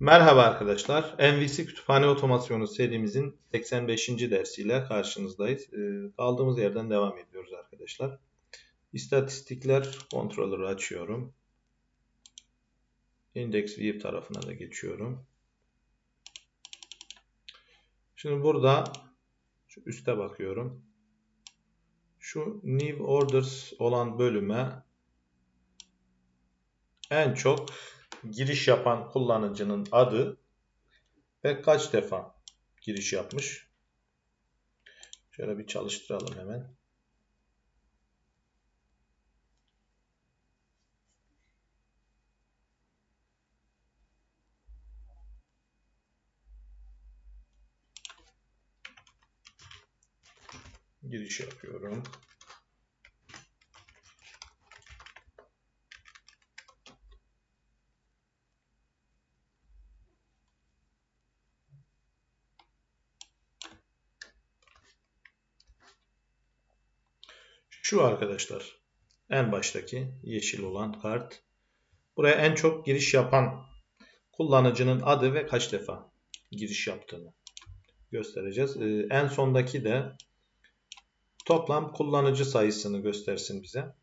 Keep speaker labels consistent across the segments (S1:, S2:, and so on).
S1: Merhaba arkadaşlar. MVC Kütüphane Otomasyonu serimizin 85. dersiyle karşınızdayız. Ee, Kaldığımız yerden devam ediyoruz arkadaşlar. İstatistikler kontrolörü açıyorum. Index View tarafına da geçiyorum. Şimdi burada şu üste bakıyorum. Şu New Orders olan bölüme en çok giriş yapan kullanıcının adı ve kaç defa giriş yapmış. Şöyle bir çalıştıralım hemen. Giriş yapıyorum. Şu arkadaşlar. En baştaki yeşil olan kart. Buraya en çok giriş yapan kullanıcının adı ve kaç defa giriş yaptığını göstereceğiz. Ee, en sondaki de toplam kullanıcı sayısını göstersin bize.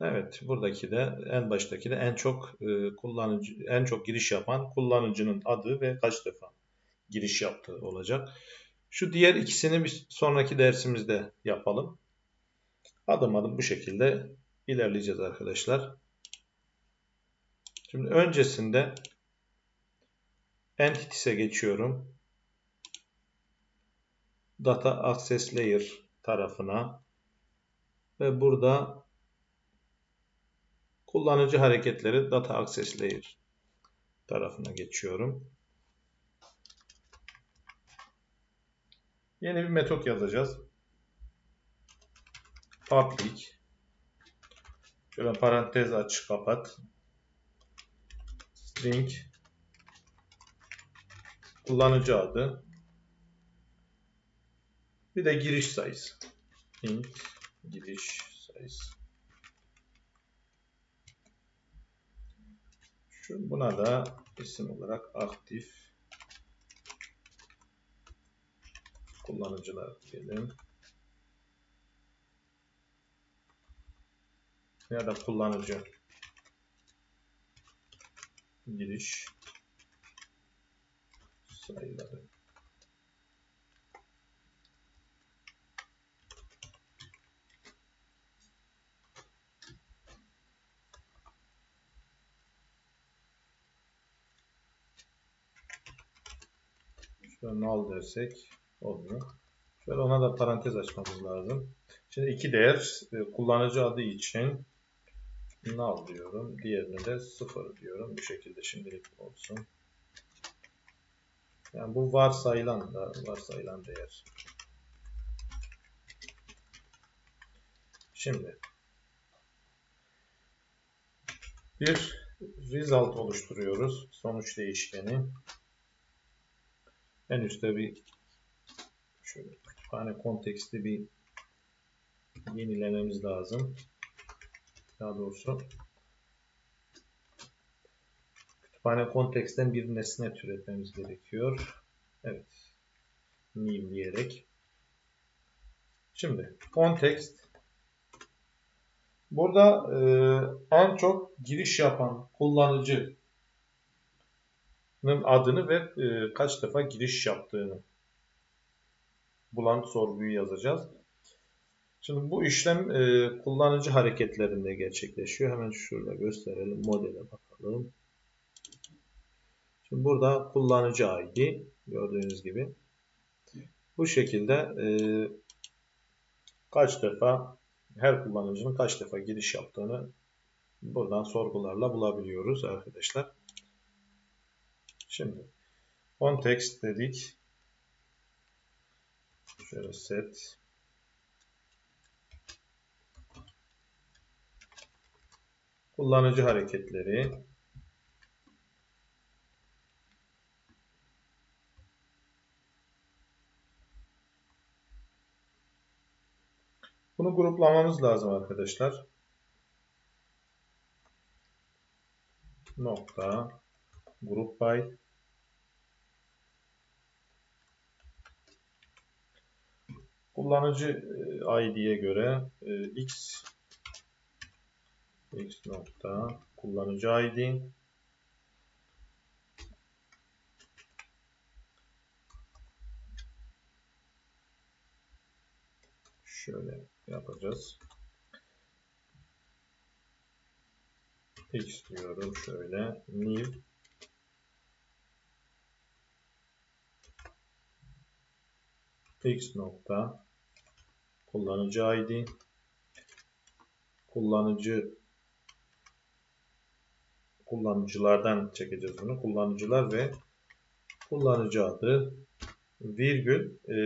S1: Evet, buradaki de en baştaki de en çok e, kullanıcı en çok giriş yapan kullanıcının adı ve kaç defa giriş yaptığı olacak. Şu diğer ikisini bir sonraki dersimizde yapalım. Adım adım bu şekilde ilerleyeceğiz arkadaşlar. Şimdi öncesinde Entities'e geçiyorum. Data Access Layer tarafına ve burada kullanıcı hareketleri Data Access Layer tarafına geçiyorum. Yeni bir metot yazacağız. Public. Şöyle parantez aç kapat. String. Kullanıcı adı. Bir de giriş sayısı. Int giriş sayısı. Şu buna da isim olarak aktif kullanıcılar diyelim. Ya da kullanıcı giriş sayıları. Şöyle null dersek olmuyor. Şöyle ona da parantez açmamız lazım. Şimdi iki değer e, kullanıcı adı için null diyorum. Diğerine de 0 diyorum. Bu şekilde şimdilik olsun. Yani bu varsayılan da varsayılan değer. Şimdi bir result oluşturuyoruz. Sonuç değişkeni. En üstte bir şöyle kütüphane konteksti bir yenilememiz lazım. Daha doğrusu kütüphane konteksten bir nesne türetmemiz gerekiyor. Evet. New diyerek. Şimdi context Burada e, en çok giriş yapan kullanıcının adını ve e, kaç defa giriş yaptığını bulan sorguyu yazacağız. Şimdi bu işlem e, kullanıcı hareketlerinde gerçekleşiyor. Hemen şurada gösterelim. Modele bakalım. Şimdi burada kullanıcı ID gördüğünüz gibi. Bu şekilde e, kaç defa her kullanıcının kaç defa giriş yaptığını buradan sorgularla bulabiliyoruz arkadaşlar. Şimdi context dedik. Şöyle set. Kullanıcı hareketleri. Bunu gruplamamız lazım arkadaşlar. nokta group by kullanıcı e, ID'ye göre e, x x nokta kullanıcı ID şöyle yapacağız. X diyorum şöyle new x nokta kullanıcı ID kullanıcı kullanıcılardan çekeceğiz bunu. Kullanıcılar ve kullanıcı adı virgül e,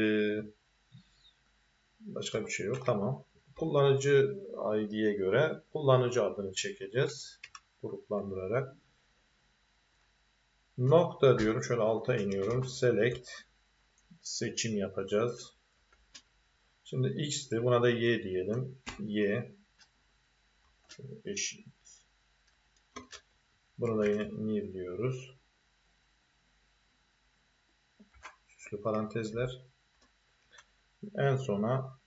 S1: başka bir şey yok. Tamam. Kullanıcı ID'ye göre kullanıcı adını çekeceğiz. Gruplandırarak. Nokta diyorum. Şöyle alta iniyorum. Select seçim yapacağız. Şimdi x'ti. Buna da y diyelim. y eşit. Bunu da yine new diyoruz. Süslü parantezler. En sona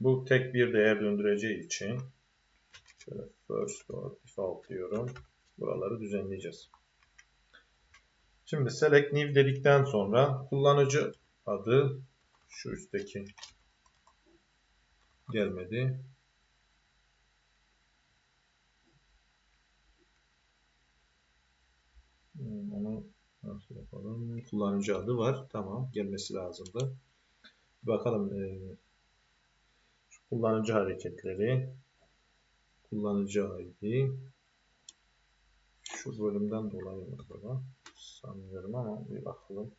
S1: bu tek bir değer döndüreceği için şöyle first or default diyorum. Buraları düzenleyeceğiz. Şimdi select new dedikten sonra kullanıcı adı şu üstteki gelmedi. Hmm, onu nasıl yapalım? Kullanıcı adı var. Tamam. Gelmesi lazımdı. Bakalım. E, kullanıcı hareketleri. Kullanıcı ID. Şu bölümden dolayı mı acaba? Sanmıyorum ama bir bakalım.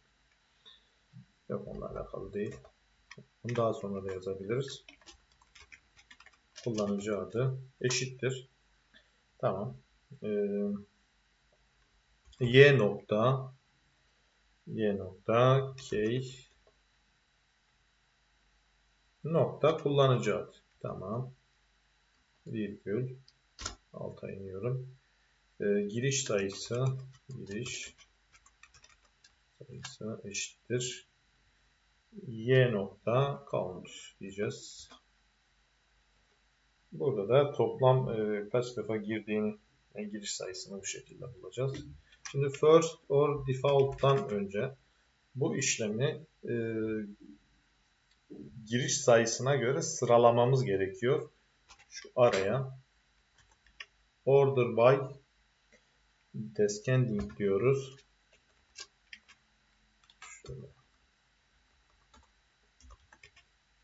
S1: Yok onunla alakalı değil. Bunu daha sonra da yazabiliriz. Kullanıcı adı eşittir. Tamam. Ee, y nokta y nokta k nokta kullanıcı adı. Tamam. Virgül alta iniyorum. Ee, giriş sayısı giriş sayısı eşittir y nokta count diyeceğiz. Burada da toplam e, kaç defa girdiğini yani giriş sayısını bu şekilde bulacağız. Şimdi first or default'tan önce bu işlemi e, giriş sayısına göre sıralamamız gerekiyor. Şu araya order by descending diyoruz. Şöyle.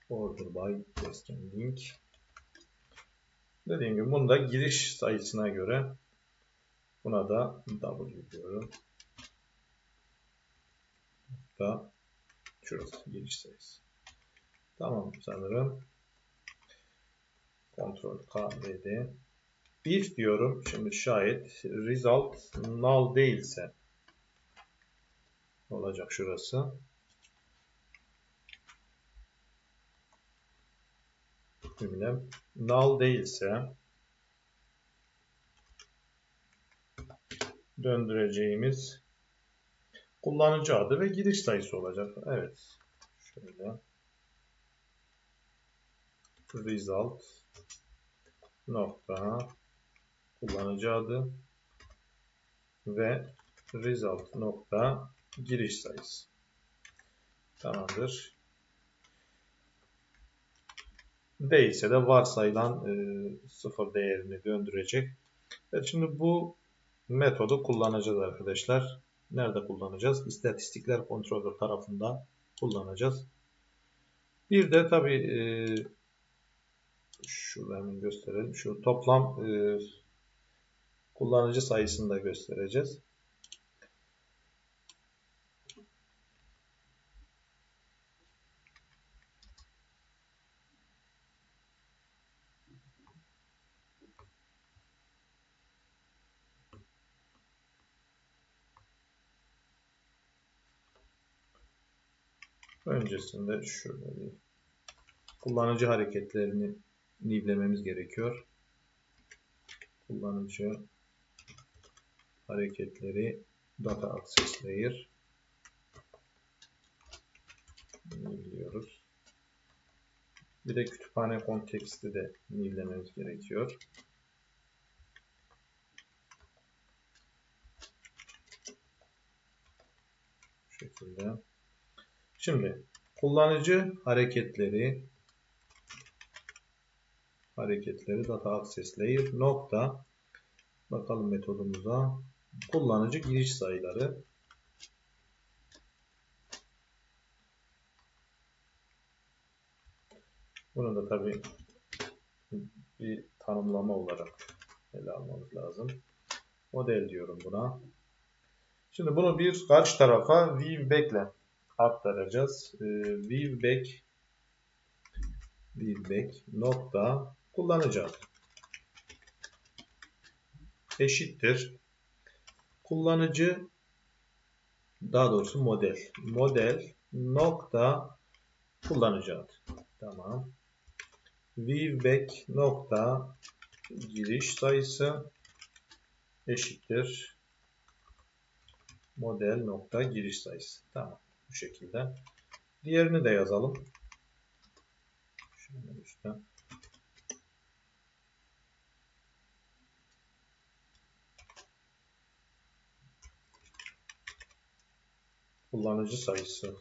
S1: Order by descending. Dediğim gibi bunda giriş sayısına göre Buna da W diyorum. Da şurası giriş sayısı. Tamam sanırım. Ctrl K dedi. If diyorum. Şimdi şayet result null değilse olacak şurası. Cümlem null değilse döndüreceğimiz kullanıcı adı ve giriş sayısı olacak. Evet. Şöyle. Result nokta kullanıcı adı ve result nokta giriş sayısı. Tamamdır. Değilse de varsayılan e, sıfır değerini döndürecek. Evet, şimdi bu metodu kullanacağız arkadaşlar. Nerede kullanacağız? İstatistikler kontrolör tarafında kullanacağız. Bir de tabi e, şurada gösterelim. Şu toplam e, kullanıcı sayısını da göstereceğiz. Öncesinde şöyle bir kullanıcı hareketlerini nivlememiz gerekiyor. kullanıcı hareketleri data access layer biliyoruz. Bir de kütüphane konteksti de nillememiz gerekiyor. Bu şekilde. Şimdi kullanıcı hareketleri hareketleri data access layer nokta bakalım metodumuza kullanıcı giriş sayıları bunu da tabi bir tanımlama olarak ele almamız lazım. Model diyorum buna. Şimdi bunu bir karşı tarafa viewback ile aktaracağız. Ee, viewback nokta kullanıcı eşittir kullanıcı daha doğrusu model model nokta kullanıcı adı. Tamam. Viewback nokta giriş sayısı eşittir model nokta giriş sayısı. Tamam. Bu şekilde. Diğerini de yazalım. Şöyle üstten. kullanıcı sayısı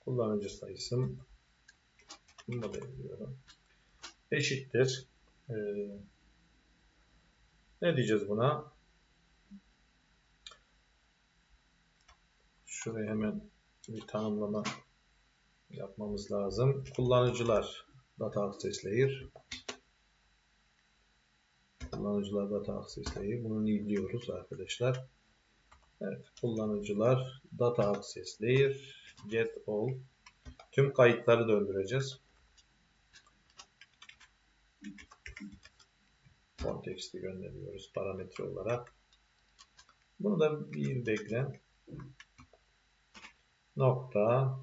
S1: kullanıcı sayısı model diyorum eşittir ee, ne diyeceğiz buna şuraya hemen bir tanımlama yapmamız lazım kullanıcılar data access layer kullanıcılar data access layer. Bunu nilliyoruz arkadaşlar. Evet, kullanıcılar data access layer get all tüm kayıtları döndüreceğiz. Konteksti gönderiyoruz parametre olarak. Bunu da bir beklen nokta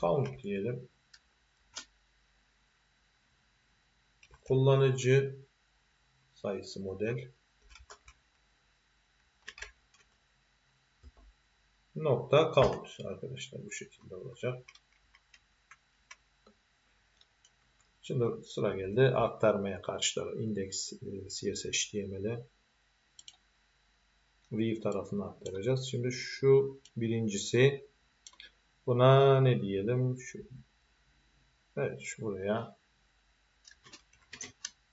S1: count diyelim. kullanıcı sayısı model nokta count arkadaşlar bu şekilde olacak. Şimdi sıra geldi aktarmaya karşı tarafı index e, CSHTML'e view tarafına aktaracağız. Şimdi şu birincisi buna ne diyelim? Şu, evet şu buraya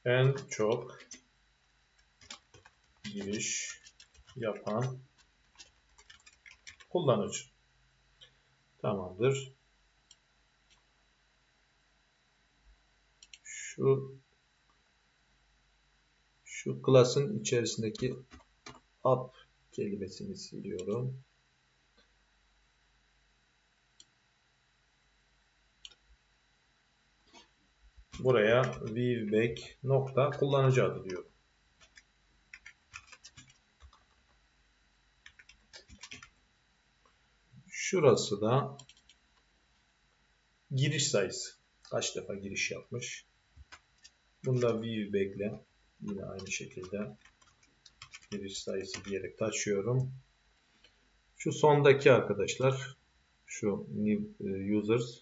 S1: en çok giriş yapan kullanıcı. Tamamdır. Şu şu class'ın içerisindeki app kelimesini siliyorum. Buraya viewback nokta kullanıcı adı diyorum. Şurası da giriş sayısı. Kaç defa giriş yapmış. Bunda viewback'le yine aynı şekilde giriş sayısı diyerek taşıyorum. Şu sondaki arkadaşlar şu new e, users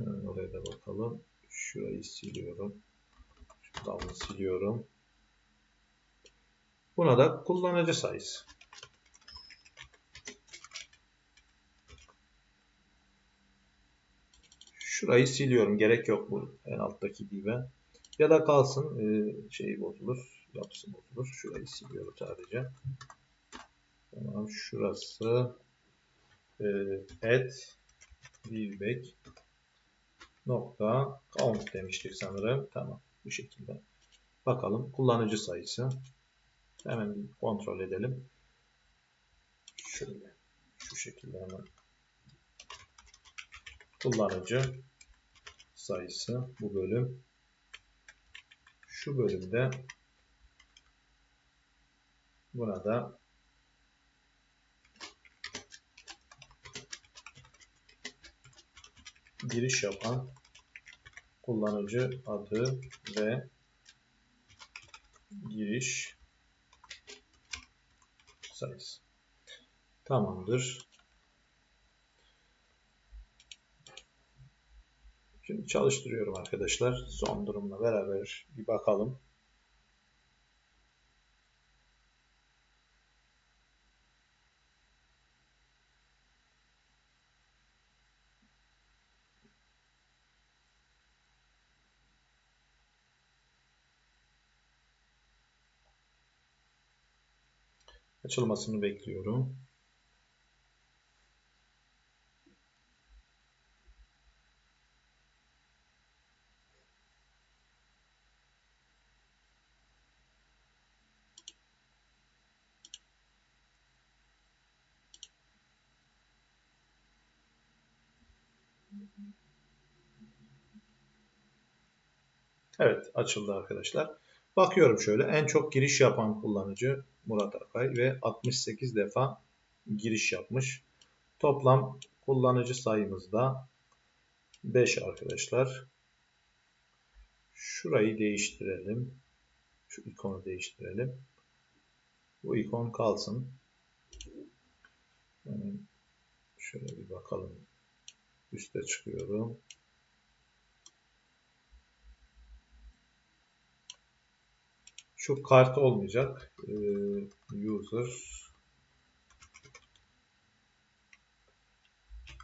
S1: oraya da bakalım. Şurayı siliyorum. Şuradan siliyorum. Buna da kullanıcı sayısı. Şurayı siliyorum. Gerek yok bu en alttaki gibi. Ya da kalsın e, şey bozulur. Yapısı bozulur. Şurayı siliyorum sadece. Tamam. Şurası e, add viewback nokta count demiştik sanırım. Tamam. Bu şekilde. Bakalım kullanıcı sayısı. Hemen bir kontrol edelim. Şöyle. Şu şekilde hemen. Kullanıcı sayısı bu bölüm. Şu bölümde burada giriş yapan kullanıcı adı ve giriş sayısı. Tamamdır. Şimdi çalıştırıyorum arkadaşlar. Son durumla beraber bir bakalım. Açılmasını bekliyorum. Evet açıldı arkadaşlar. Bakıyorum şöyle en çok giriş yapan kullanıcı Murat Akay ve 68 defa giriş yapmış. Toplam kullanıcı sayımız da 5 arkadaşlar. Şurayı değiştirelim. Şu ikonu değiştirelim. Bu ikon kalsın. Şöyle bir bakalım. Üste çıkıyorum. Şu kart olmayacak. Ee, user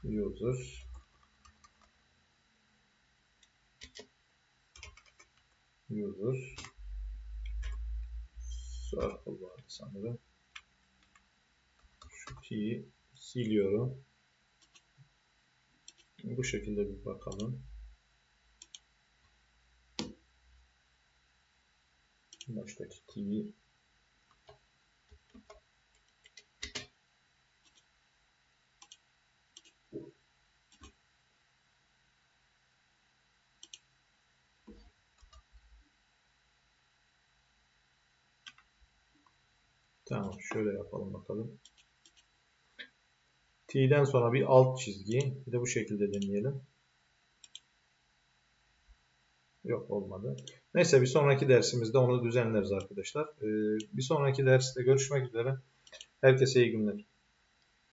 S1: user user circle vardı sanırım. Şu key'i siliyorum. Bu şekilde bir bakalım. baştaki key'i Tamam şöyle yapalım bakalım. T'den sonra bir alt çizgi. Bir de bu şekilde deneyelim. Yok olmadı. Neyse bir sonraki dersimizde onu düzenleriz arkadaşlar. Ee, bir sonraki derste görüşmek üzere. Herkese iyi günler.